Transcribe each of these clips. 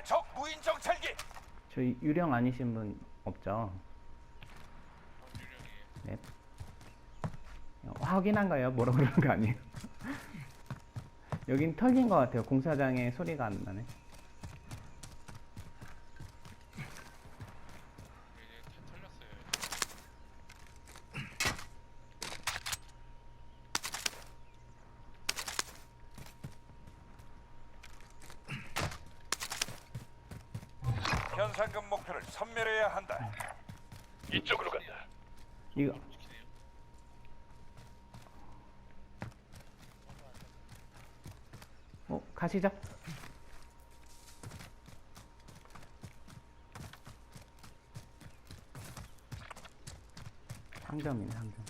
쪽에 적 무인 정찰기. 저 유령 아니신 분 없죠? 네. 어, 확인한 거예요? 뭐라 그러는 거 아니에요? 여긴 털린 것 같아요. 공사장에 소리가 안 나네. 이제 다 털렸어요. 현상금 목표를 섬멸해야 한다. 이쪽으로 간다. 이거. 어 가시죠. 상점이네 상점.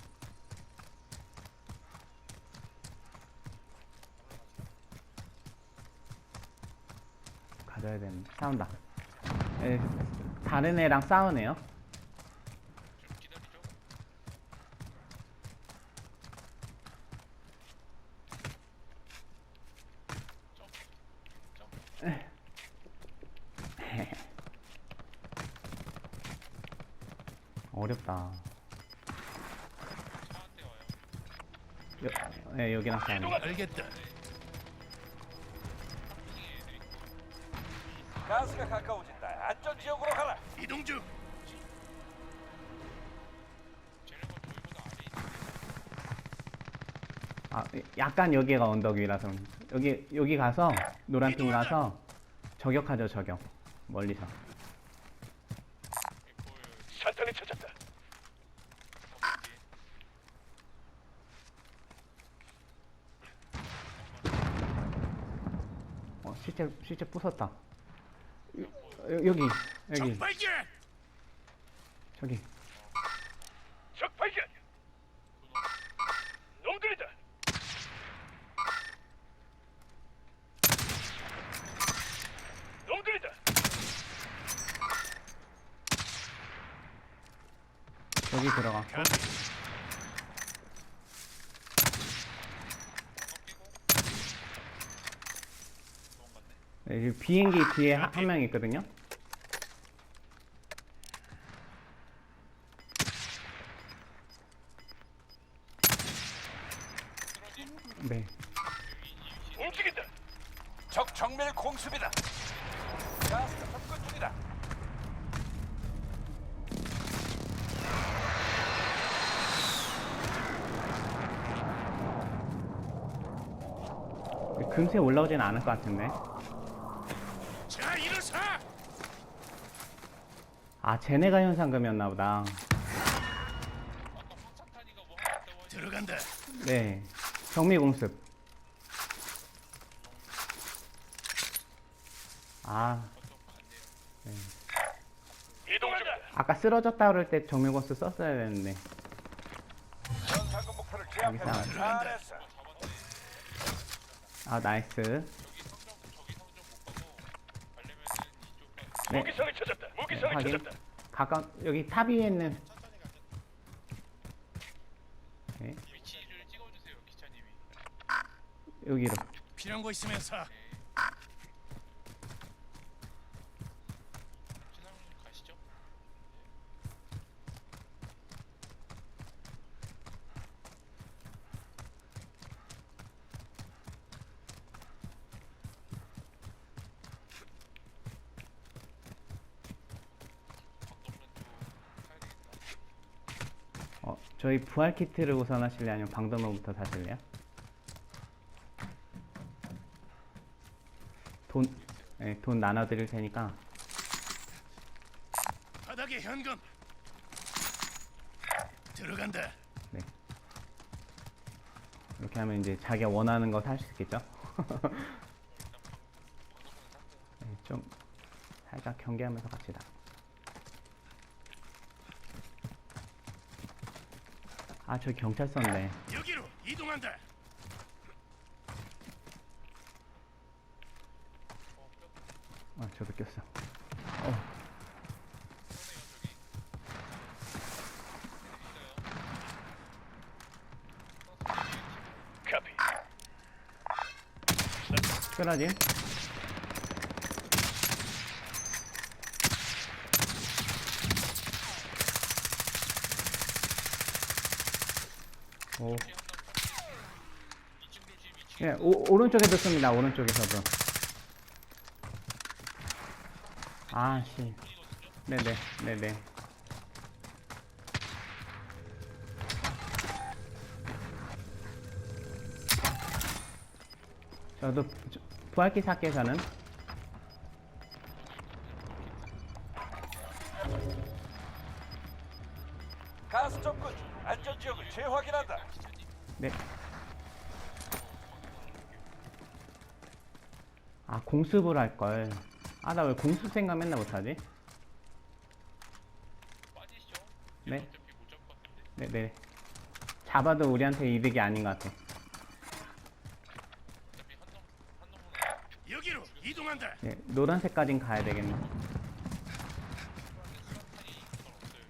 가져야 되는데 싸운다. 에, 다른 애랑 싸우네요. 좀 기다리죠. 점프. 점프. 어렵다. 와요. 여, 네, 여기랑 싸우네. 알겠다. 핑이 애들이 가스가 가까워진 다. 안전 지역으로 가라. 이동 중. 아, 약간 여기가 언덕 위라서 여기 여기 가서 노란 핑 가서 저격하죠 저격 멀리서. 산탄이 찾았다. 어 실제 실제 부쉈다 여, 여기 여기 발견. 저기 적 발견. 놈들이다. 놈들이다. 여기 들어가 도망갔네. 네, 여기 비행기 뒤에 한 명 있거든요 네 움직인다. 적 정밀 공습이다. 가스가 접근 중이다. 금세 올라오진 않을 것 같은데 자 일어서. 아 쟤네가 현상금이었나 보다 들어간다. 네 정밀 공습 아 갔네요. 이동 중이다. 아까 쓰러졌다 그럴 때 정밀 공습 썼어야 되는데 현상금 목표를 여기 제압했다. 잘했어. 아 나이스. 네. 무기성을 찾았다. 무기성을 확인. 찾았다. 가까 여기 탑 위에 있는 천천히. 네, 위치를 찍어주세요, 기차님이. 여기로 필요한 거 있으면 사. 신랑 가시죠. 건동면 쪽 사야 되겠다. 어, 저희 부활 키트를 우선 하실래요? 아니면 방도로부터 사실래요? 돈, 네, 돈 나눠드릴 테니까 바닥에 현금. 들어간다. 이렇게 하면 이제 자기가 원하는 거 살 수 있겠죠? 네, 좀 살짝 경계하면서 갑시다. 아, 저 경찰서인데. 여기로 이동한다. 아, 저도 꼈어. 어. 쓰러 오. 피 한남 2층 조심 2층 예, 오, 오른쪽에도 씁니다. 오른쪽에서도. 아, 씨. 네네, 네네. 저도 저- 부활기 살게요, 저는. 가스 접근 중. 안전 지역을 재확인한다. 네. 아, 공습을 할걸. 아, 나 왜 공습 생각 맨날 못하지? 네. 네네. 잡아도 우리한테 이득이 아닌 것 같아. 여기로 이동한다. 네, 노란색까진 가야 되겠네. 수탄이 우선 없어요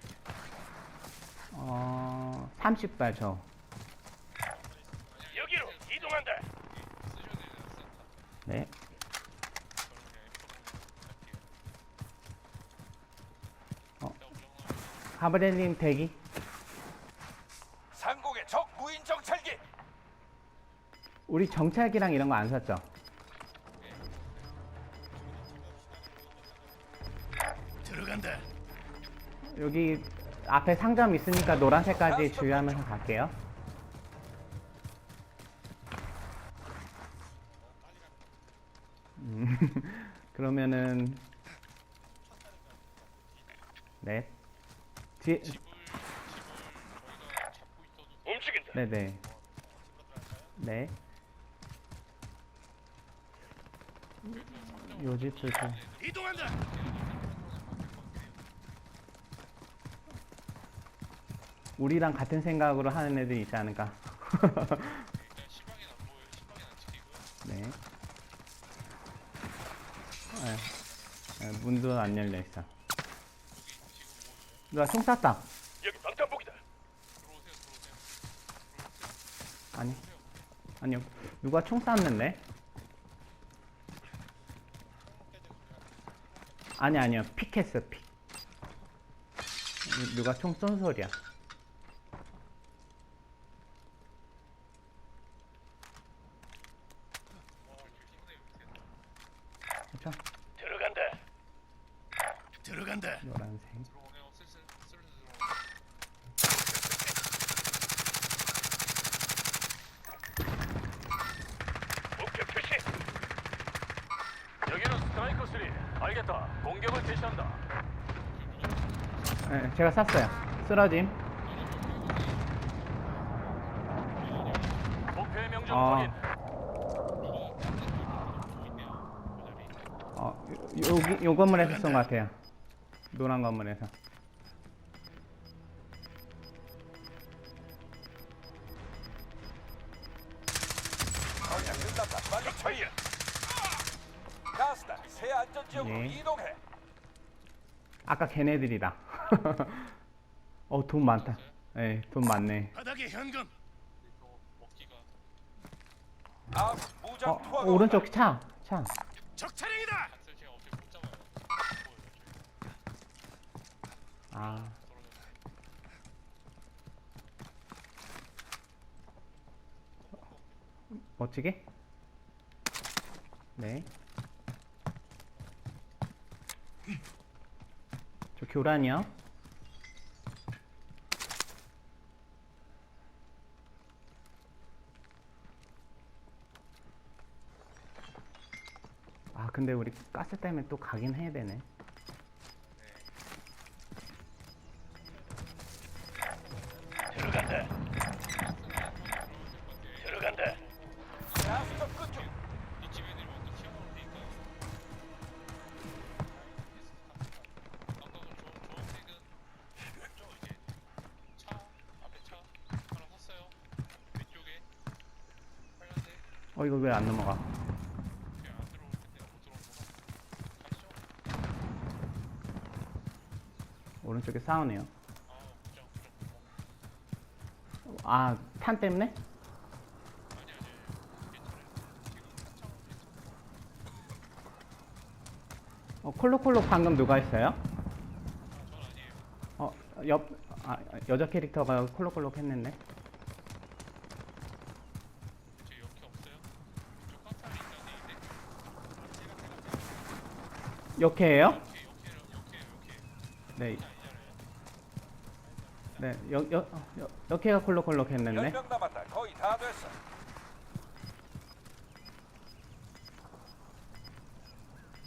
어, 30발 저. 여기로 이동한다. 네. 저는 그냥 F4 갈게요 어. 가브레님 대기. 상공의 적 무인 정찰기. 우리 정찰기랑 이런 거 안 샀죠? 들어간다. 여기 앞에 상점 있으니까 노란색까지 주의하면서 갈게요. 음, 그러면은 네. 뒤, 집을 집을 저희가 잡고 있어도 움직인다. 네네. 네. 요 집을 좀 이동한다. 우리랑 같은 생각으로 하는 애들이 있지 않을까. 일단 시방에는 안 보여요 시방에는 안 찍히고요 네. 네. 네, 문도 안 열려 있어. 여기 지금 뭐 누가 총 쐈다. 여기 방탄복이다. 들어오세요 들어오세요 아니. 아니 요. 누가 총 쐈는데? 아니 아니요. 픽했어 픽. 누- 누가 총 쏜 소리야. 와 이렇게 힘내요 요새 그렇죠? 들어간다. 들어간다. 노란색. 들어오네요 슬슬 슬슬 들어오네요 목표 표시. 여기는 스트라이커 3. 알겠다. 공격을 개시한다. 네, 제가 쐈어요. 쓰러짐. 목표의 명중 아. 확인. 어, 요- 여기 요 건물에서 쏜것 같아요. 노란 건물에서. 지역으로 네. 이동해. 아까 걔네들이다. 어, 돈 많다. 네, 돈 많네. 바닥에 현금. 무장 어, 투하가 오른쪽 차, 차. 적 차량이다. 아, 멋지게? 네. 교란이요. 아, 근데 우리 가스 때문에 또 가긴 해야 되네. 어, 이거 왜 안 넘어가? 오른쪽에 싸우네요. 아 탄 때문에? 어, 콜록콜록 방금 누가 했어요? 어, 옆, 아, 여자 캐릭터가 콜록콜록 했는데? 역해예요? 네. 네, 역, 역, 역, 역해가 콜록콜록 했는데. 10명 남았다. 거의 다 됐어.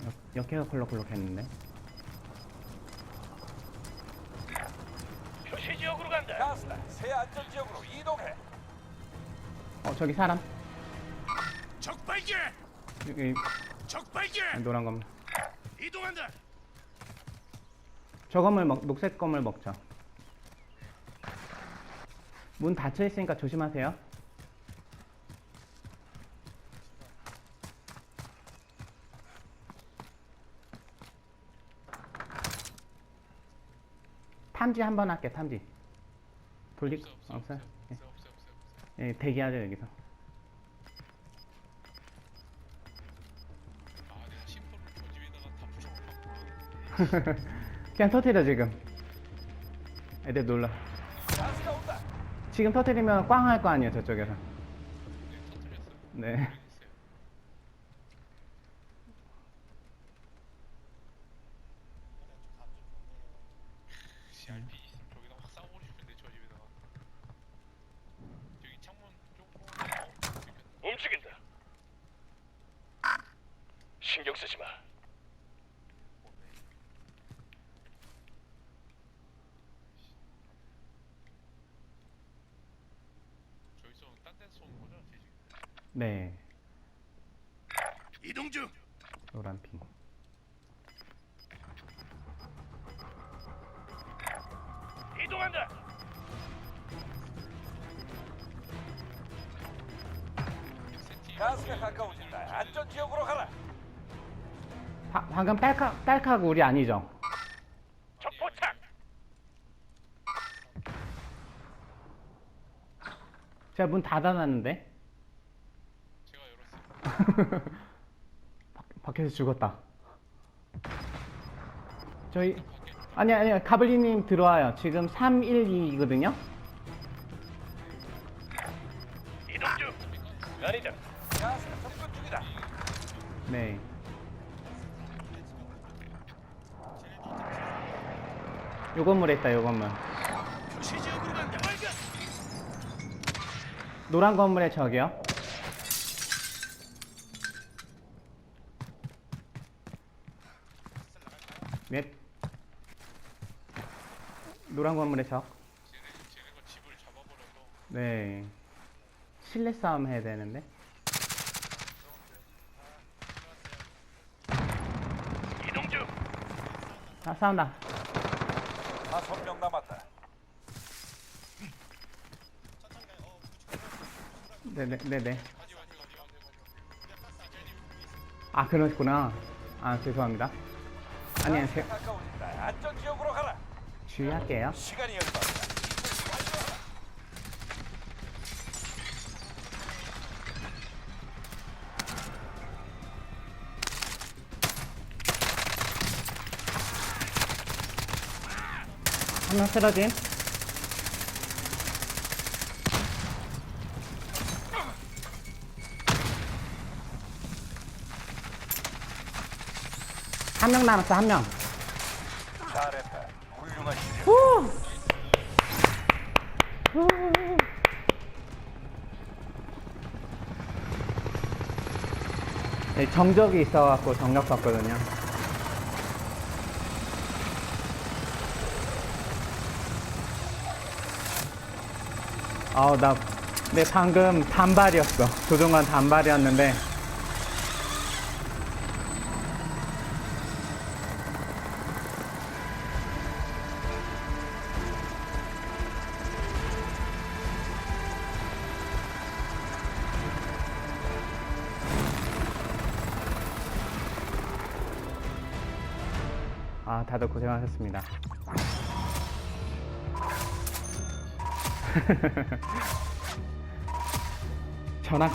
역, 역해가 콜록콜록 했는데. 표시 지역으로 간다. 가스다. 새 안전 지역으로 이동해. 어, 저기 사람. 적 발견. 여기 적 발견. 노란 건물. 이동한다. 저 건물 먹, 녹색 건물 먹죠. 문 닫혀 있으니까 조심하세요. 탐지 한 번 할게, 탐지. 돌리, 없어 없어 없어요? 예. 없어 없어 없어 없어 예, 대기하죠, 여기서. 그냥 터트려, 지금. 애들 놀라. 지금 터트리면 꽝 할 거 아니에요, 저쪽에서. 네 터뜨렸어요 네. 했어요 CRP 있으면 저기다 확 싸우고 싶은데 저 집에다가 저기 창문 쪽으로 어, 이렇게 움직인다. 신경 쓰지 마. 저기서 딴 데서 쏘는 거죠? 제 집? 네. 이동 중. 노란 핑. 이동한다. 가스가 가까워진다. 안전 지역으로 가라. 바, 방금 딸칵, 딸칵 우리 아니죠? 적 포착. 제가 문 닫아놨는데? 밖- 밖에서 죽었다. 저희, 아니, 아니, 가블리님 들어와요. 지금 312거든요? 이동 중. 아니다. 가스가 접근 중이다. 네. 요 건물에 있다, 요 건물. 노란 건물에 저기요. 넷. 노란 건물에 적. 쟤네, 쟤네가 집을 잡아버려서 네. 실내 싸움 해야 되는데. 이동 중. 아, 싸운다. 다섯 명 남았다. 네네, 네네. 마지 아, 그러시구나. 아, 죄송합니다. 가까워진다. 안전 지역으로 가라. 주의할게요. 시간이 얼마다. 한명 쓰러짐. 한 명 남았어, 한 명. 잘했다. 훌륭한! 후! 네, 정적이 있어갖고 정력 썼거든요. 아우, 나, 네, 방금 단발이었어. 조종관 단발이었는데. 아, 다들 고생하셨습니다.